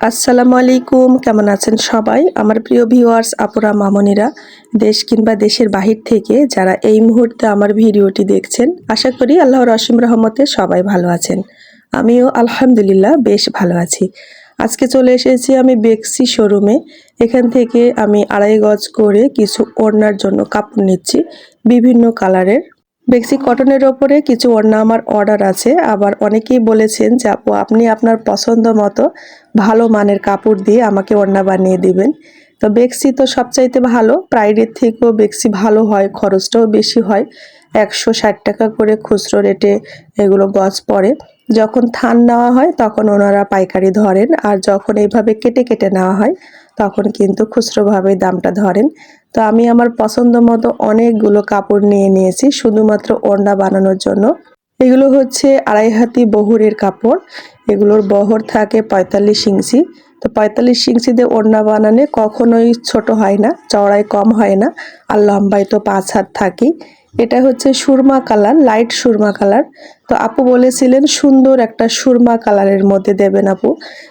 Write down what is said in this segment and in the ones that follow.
আসসালামু আলাইকুম, কেমন আছেন সবাই? আমার প্রিয় ভিউয়ার্স, আপুরা, মামনিরা, দেশ কিংবা দেশের বাহির থেকে যারা এই মুহূর্তে আমার ভিডিওটি দেখছেন, আশা করি আল্লাহর অসীম রহমতে সবাই ভালো আছেন। আমিও আলহামদুলিল্লাহ বেশ ভালো আছি। আজকে চলে এসেছি আমি বেক্সি শোরুমে। এখান থেকে আমি আড়াই গজ করে কিছু ওড়নার জন্য কাপড় নিচ্ছি। বিভিন্ন কালারের বেক্সি কটনের ওপরে কিছু ওড়না আমার অর্ডার আছে। আবার অনেকেই বলেছেন যে, আপু, আপনি আপনার পছন্দ মতো ভালো মানের কাপড় দিয়ে আমাকে ওড়না বানিয়ে দিবেন। তো বেক্সি তো সবচাইতে ভালো। প্রাইডের থেকেও বেক্সি ভালো হয়, খরচটাও বেশি হয়। একশো ষাট টাকা করে খুচরো রেটে এগুলো গজ পড়ে। যখন থান নেওয়া হয়, তখন ওনারা পাইকারি ধরেন। আর যখন এইভাবে কেটে কেটে নেওয়া হয় তখন কিন্তু খুচরোভাবে দামটা ধরেন। তো আমি আমার পছন্দ মতো অনেকগুলো কাপড় নিয়ে নিয়েছি, শুধুমাত্র ওড়না বানানোর জন্য। এগুলো হচ্ছে আড়াই হাতি বহরের কাপড়। এগুলোর বহর থাকে পঁয়তাল্লিশ ইঞ্চি। তো পঁয়তাল্লিশ ইঞ্চিতে ওড়না বানানে কখনোই ছোট হয় না, চওড়ায় কম হয় না আর লম্বায় তো পাঁচ হাত থাকেই। এটা হচ্ছে surma colour light surma colour. তো আপু বলেছিলেন সুন্দর একটা সুরমা কালারের মধ্যে দেবেন আপু।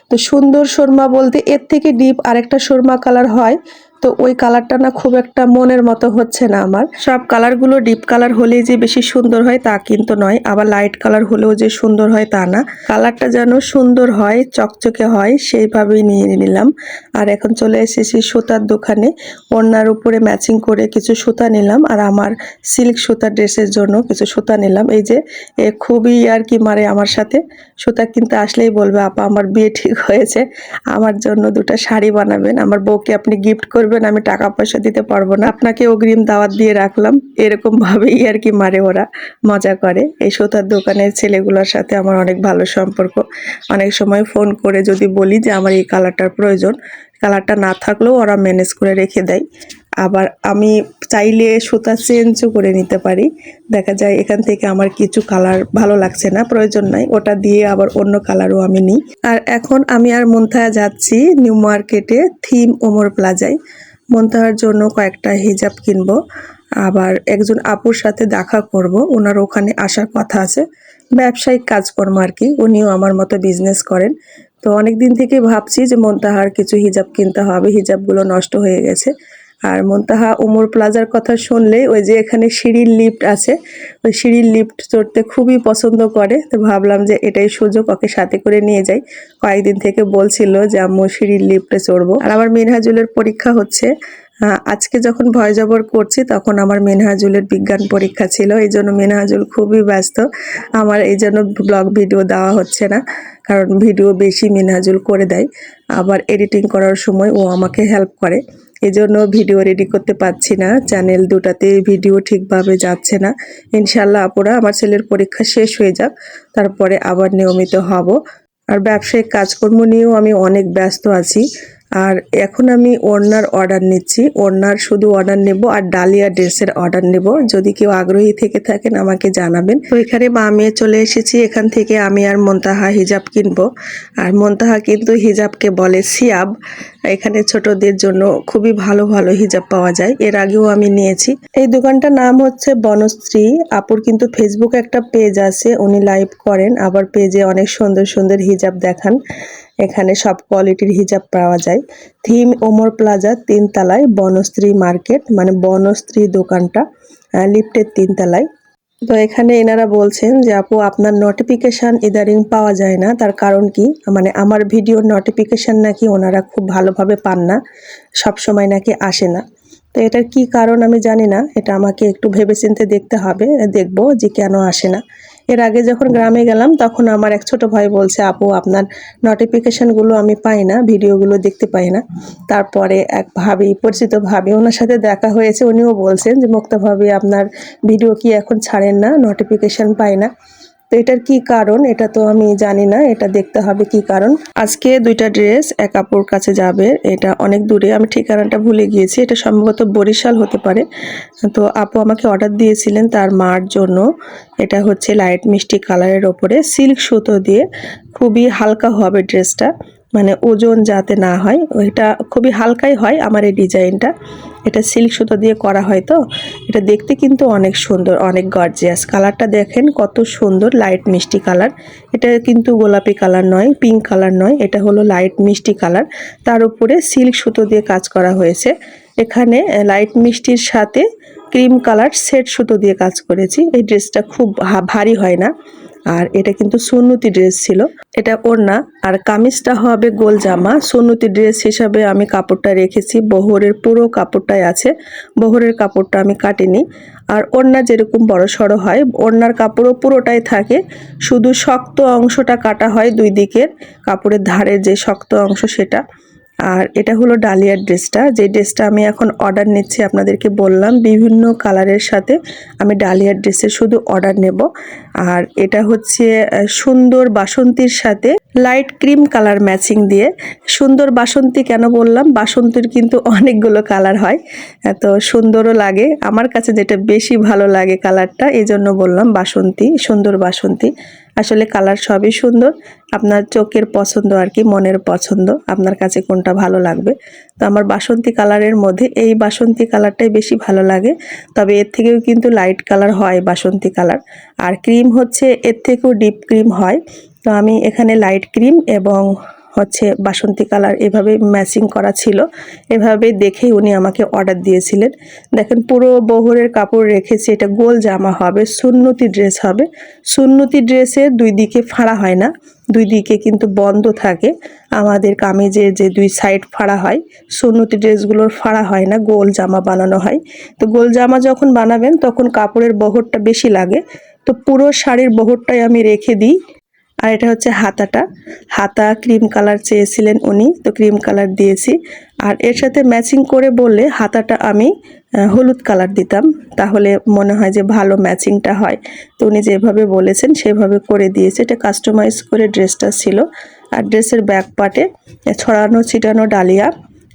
তো সুন্দর সুরমা বলতে এর থেকে ডিপ আরেকটা সুরমা কালার হয়। তো ওই কালারটা না খুব একটা মনের মতো হচ্ছে না আমার। সব কালারগুলো ডিপ কালার হলেই যে বেশি সুন্দর হয় তা কিন্তু নয়, আবার লাইট কালার হলেও যে সুন্দর হয় তা না। কালারটা যেন সুন্দর হয়, চকচকে হয়, সেইভাবেই নিয়ে নিলাম। আর এখন চলে এসেছি সুতার দোকানে। ওড়নার উপরে ম্যাচিং করে কিছু সুতা নিলাম আর আমার সিল্ক সুতা ড্রেসের জন্য কিছু সুতা নিলাম। এই যে, এ খুবই আর কি মারে আমার সাথে। সুতা কিনতে আসলেই বলবে, আপা, আমার বিয়ে ঠিক হয়েছে। আমার জন্য দুটো শাড়ি বানাবেন। আমার বউকে আপনি গিফট করবেন। আমি টাকা পয়সা দিতে পারব না। আপনাকে অগ্রিম দাওয়াত দিয়ে রাখলাম। এরকম ভাবেই আর কি মারে ওরা। মজা করে। এই সুতার দোকানের ছেলেগুলোর সাথে আমার অনেক ভালো সম্পর্ক। অনেক সময় ফোন করে যদি বলি যে, আমার এই কালারটার প্রয়োজন। কালারটা না থাকলেও ওরা ম্যানেজ করে রেখে দেয়। আবার আমি চাইলে সুতা চেঞ্জও করে নিতে পারি। দেখা যায় এখান থেকে আমার কিছু কালার ভালো লাগছে না, প্রয়োজন নাই। ওটা দিয়ে আবার অন্য কালারও আমি নিই। আর এখন আমি আর মন্থায় যাচ্ছি নিউ মার্কেটে থিম ওমর প্লাজায়। মন্তাহার জন্য কয়েকটা হিজাব কিনবো। আবার একজন আপুর সাথে দেখা করব। ওনার ওখানে আসার কথা আছে। ব্যবসায়িক কাজকর্ম আর কি। উনিও আমার মতো বিজনেস করেন। তো অনেক দিন থেকে ভাবছি যে মন্তাহার কিছু হিজাব কিনতে হবে। হিজাবগুলো নষ্ট হয়ে গেছে। আর মন্তাহা উমর প্লাজার কথা শুনলেই ওই যে এখানে সিঁড়ির লিফট আছে, ওই সিঁড়ির লিফট চড়তে খুবই পছন্দ করে। তো ভাবলাম যে এটাই সুযোগ, ওকে সাথে করে নিয়ে যাই। কয়েকদিন থেকে বলছিল যে, আম্মু, সিঁড়ির লিফটে চড়বো। আর আমার মিনহাজুলের পরীক্ষা হচ্ছে। আজকে যখন ভয় জবর করছি, তখন আমার মিনহাজুলের বিজ্ঞান পরীক্ষা ছিল। এই জন্য মিনহাজুল খুবই ব্যস্ত। আমার এই জন্য ব্লগ ভিডিও দেওয়া হচ্ছে না, কারণ ভিডিও বেশি মিনহাজুল করে দেয়। আবার এডিটিং করার সময় ও আমাকে হেল্প করে। এই জন্য ভিডিও রেডি করতে পারছি না। চ্যানেল দুটাতে ভিডিও ঠিকভাবে যাচ্ছে না। ইনশাল্লাহ আপুরা, আমার ছেলের পরীক্ষা শেষ হয়ে যাক, তারপরে আবার নিয়মিত হব। আর ব্যবসায়িক কাজকর্ম নিয়েও আমি অনেক ব্যস্ত আছি। আর এখন আমি ওড়নার অর্ডার নিচ্ছি। ওড়নার শুধু অর্ডার নেব আর ডালিয়া ড্রেসের অর্ডার নেব। যদি কেউ আগ্রহী থেকে থাকেন আমাকে জানাবেন। তো এখানে মা মেয়ে চলে এসেছি। এখান থেকে আমি আর মন্তাহা হিজাব কিনবো। আর মন্তাহা কিন্তু হিজাবকে বলে সিয়াব। এখানে ছোটদের জন্য খুবই ভালো ভালো হিজাব পাওয়া যায়। এর আগেও আমি নিয়েছি। এই দোকানটার নাম হচ্ছে বনশ্রী। আপুর কিন্তু ফেসবুকে একটা পেজ আছে। উনি লাইভ করেন। আবার পেজে অনেক সুন্দর সুন্দর হিজাব দেখান। এখানে সব কোয়ালিটির হিজাব পাওয়া যায়। থিম ওমর প্লাজা তিনতলায়, বনশ্রী মার্কেট মানে বনশ্রী দোকানটা লিফটের তিনতলায়। তো এখানে এনারা বলছেন যে, আপু, আপনার নোটিফিকেশন ইদারিং পাওয়া যায় না। তার কারণ কি? মানে আমার ভিডিওর নোটিফিকেশন নাকি ওনারা খুব ভালোভাবে পান না। সব সময় নাকি আসে না। তো এটার কি কারণ আমি জানি না। এটা আমাকে একটু ভেবেচিন্তে দেখতে হবে। দেখব যে কেন আসে না। এর আগে যখন গ্রামে গেলাম, তখন আমার এক ছোট ভাই বলছে, আপু, আপনার নোটিফিকেশনগুলো আমি পাই না ভিডিওগুলো দেখতে পাই না। তারপরে এক ভাবি, পরিচিত ভাবি, ওনার সাথে দেখা হয়েছে। উনিও বলছেন যে মুক্তভাবে আপনার ভিডিও কি এখন ছাড়েন না? নোটিফিকেশন পাই না। তো এটার কি কারণ এটা তো আমি জানি না, এটা দেখতে হবে কি কারণ। আজকে দুইটা ড্রেস এক আপুর কাছে যাবে, এটা অনেক দূরে, আমি ঠিকানাটা ভুলে গিয়েছি, এটা সম্ভবত বরিশাল হতে পারে। তো আপু আমাকে অর্ডার দিয়েছিলেন তার মার জন্য, এটা হচ্ছে লাইট মিষ্টি কালারের ওপরে সিল্ক সুতো দিয়ে, খুবই হালকা হবে ড্রেসটা। মানে ওজন যাতে না হয় এটা খুবই হালকাই হয় আমার এই ডিজাইনটা। এটা সিল্ক সুতো দিয়ে করা হয় তো, এটা দেখতে কিন্তু অনেক সুন্দর, অনেক গর্জিয়াস কালারটা দেখেন কত সুন্দর লাইট মিষ্টি কালার। এটা কিন্তু গোলাপি কালার নয় পিঙ্ক কালার নয়, এটা হলো লাইট মিষ্টি কালার। তার উপরে সিল্ক সুতো দিয়ে কাজ করা হয়েছে। এখানে লাইট মিষ্টির সাথে ক্রিম কালার সেট সুতো দিয়ে কাজ করেছি। এই ড্রেসটা খুব ভারী হয় না। আর এটা কিন্তু সুন্নতি ড্রেস ছিল। এটা ওড়না। আর কামিজটা হবে গোল জামা। সুন্নতি ড্রেস হিসাবে আমি কাপড়টা রেখেছি। বহরের পুরো কাপড়টাই আছে। বহরের কাপড়টা আমি কাটিনি। আর ওড়না যেরকম বড় সড়ো হয়, ওড়নার কাপড়ও পুরোটাই থাকে। শুধু শক্ত অংশটা কাটা হয় দুই দিকের। কাপড়ের ধারের যে শক্ত অংশ সেটা। আর এটা হলো ডালিয়ার ড্রেসটা। যে ড্রেসটা আমি এখন অর্ডার নিচ্ছি আপনাদেরকে বললাম, বিভিন্ন কালারের সাথে আমি ডালিয়ার ড্রেসের শুধু অর্ডার নেব। আর এটা হচ্ছে সুন্দর বাসন্তীর সাথে লাইট ক্রিম কালার ম্যাচিং দিয়ে। সুন্দর বাসন্তী কেন বললাম? বাসন্তীর কিন্তু অনেকগুলো কালার হয় এত সুন্দরও লাগে। আমার কাছে যেটা বেশি ভালো লাগে কালারটা এই জন্য বললাম বাসন্তী, সুন্দর বাসন্তী। আসলে কালার সবই সুন্দর। আপনার চোখের পছন্দ আর কি, মনের পছন্দ, আপনার কাছে কোনটা ভালো লাগবে। তো আমার বাসন্তী কালারের মধ্যে এই বাসন্তী কালারটাই বেশি ভালো লাগে। তবে এর থেকেও কিন্তু লাইট কালার হয় বাসন্তী কালার আর ক্রিম হচ্ছে, এর থেকেও ডিপ ক্রিম হয়। তো আমি এখানে লাইট ক্রিম এবং হচ্ছে বাসন্তী কালার এভাবে ম্যাচিং করা ছিল। এভাবে দেখেই উনি আমাকে অর্ডার দিয়েছিলেন। দেখেন, পুরো বহরের কাপড় রেখেছি, এটা গোল জামা হবে, সুন্নতি ড্রেস হবে। সুন্নতি ড্রেসের দুই দিকে ফাড়া হয় না, দুই দিকে কিন্তু বন্ধ থাকে। আমাদের কামিজের যে দুই সাইড ফাড়া হয়, সুন্নতি ড্রেসগুলোর ফাড়া হয় না, গোল জামা বানানো হয়। তো গোল জামা যখন বানাবেন, তখন কাপড়ের বহরটা বেশি লাগে। তো পুরো শাড়ির বহরটাই আমি রেখে দিই। আর এটা হচ্ছে হাতাটা। হাতা ক্রিম কালার চেয়েছিলেন উনি, তো ক্রিম কালার দিয়েছি। আর এর সাথে ম্যাচিং করে বললে হাতাটা আমি হলুদ কালার দিতাম। তাহলে মনে হয় যে ভালো ম্যাচিংটা হয়। তো উনি যেভাবে বলেছেন, সেভাবে করে দিয়েছে। এটা কাস্টমাইজ করে ড্রেসটা ছিল। আর ড্রেসের ব্যাক পার্টে ছড়ানো, ছিটানো ডালিয়া।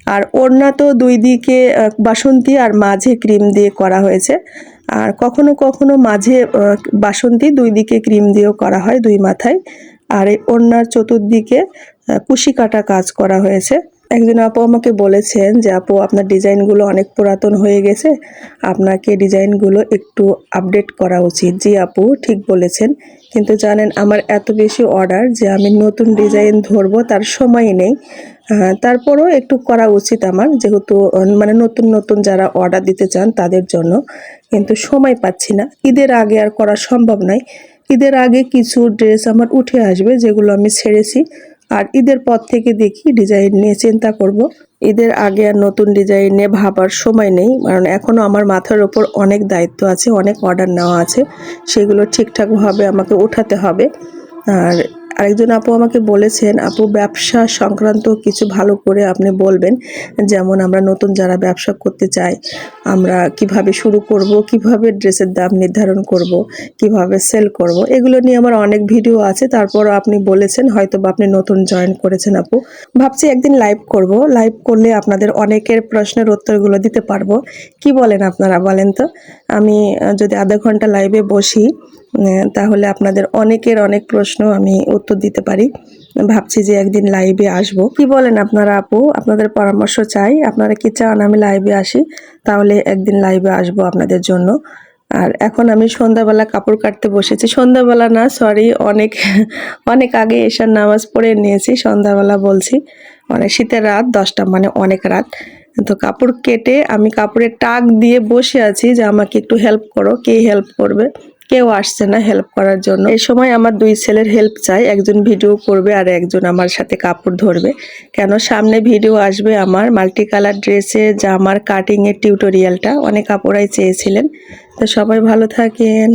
আর ওড়না তো দুই দিকে বাসন্তী আর মাঝে ক্রিম দিয়ে করা হয়েছে। আর কখনো কখনো মাঝে বাসন্তী দুই দিকে ক্রিম দিয়েও করা হয় দুই মাথায়। আর এই ওড়নার চতুর্দিকে কুশি কাটা কাজ করা হয়েছে। একজন আপু আমাকে বলেছেন যে, আপু, আপনার ডিজাইনগুলো অনেক পুরাতন হয়ে গেছে। আপনাকে ডিজাইনগুলো একটু আপডেট করা উচিত। জি আপু, ঠিক বলেছেন। কিন্তু জানেন, আমার এত বেশি অর্ডার যে, আমি নতুন ডিজাইন ধরবো তার সময় নেই। তারপরও একটু করা উচিত আমার, যেহেতু মানে নতুন নতুন যারা অর্ডার দিতে চান তাদের জন্য। কিন্তু সময় পাচ্ছি না। ঈদের আগে আর করা সম্ভব নয়। ঈদের আগে কিছু ড্রেস আমার উঠে আসবে যেগুলো আমি ছেড়েছি। আর ঈদের পর থেকে দেখি ডিজাইন নিয়ে চিন্তা করব। ঈদের আগে আর নতুন ডিজাইন নিয়ে ভাবার সময় নেই। কারণ এখনও আমার মাথার ওপর অনেক দায়িত্ব আছে, অনেক অর্ডার নেওয়া আছে। সেগুলো ঠিকঠাকভাবে আমাকে উঠাতে হবে। আর আরেকজন আপু আমাকে বলেছেন, আপু, ব্যবসা সংক্রান্ত কিছু ভালো করে আপনি বলবেন। যেমন আমরা নতুন যারা ব্যবসা করতে চাই, আমরা কীভাবে শুরু করব, কীভাবে ড্রেসের দাম নির্ধারণ করব, কীভাবে সেল করব, এগুলো নিয়ে আমার অনেক ভিডিও আছে। তারপর আপনি বলেছেন হয়তো বা আপনি নতুন জয়েন করেছেন আপু। ভাবছি একদিন লাইভ করব। লাইভ করলে আপনাদের অনেকের প্রশ্নের উত্তরগুলো দিতে পারব। কি বলেন আপনারা বলেন তো? আমি যদি আধা ঘণ্টা লাইভে বসি তাহলে আপনাদের অনেকের অনেক প্রশ্ন আমি উত্তর দিতে পারি। ভাবছি যে একদিন লাইভে আসব। কি বলেন আপনারা আপু? আপনাদের পরামর্শ চাই। আপনারা কি চান আমি লাইভে আসি? তাহলে একদিন লাইভে আসব আপনাদের জন্য। আর এখন আমি সন্ধ্যাবেলা কাপড় কাটতে বসেছি। সন্ধ্যাবেলা না সরি অনেক অনেক আগে এসার নামাজ পড়ে নিয়েছি। সন্ধ্যাবেলা বলছি মানে শীতের রাত, দশটা মানে অনেক রাত। তো কাপড় কেটে আমি কাপড়ের টাক দিয়ে বসে আছি যে আমাকে একটু হেল্প করো। কে হেল্প করবে? কেউ আসছে না হেল্প করার জন্য। এই সময় আমার দুই ছেলের হেল্প চাই, একজন ভিডিও করবে আর একজন আমার সাথে কাপড় ধরবে। কেন সামনে ভিডিও আসবে আমার মাল্টি কালার ড্রেসে জামার কাটিংয়ের টিউটোরিয়ালটা অনেক কাপড়াই চেয়েছিলেন। তো সবাই ভালো থাকেন।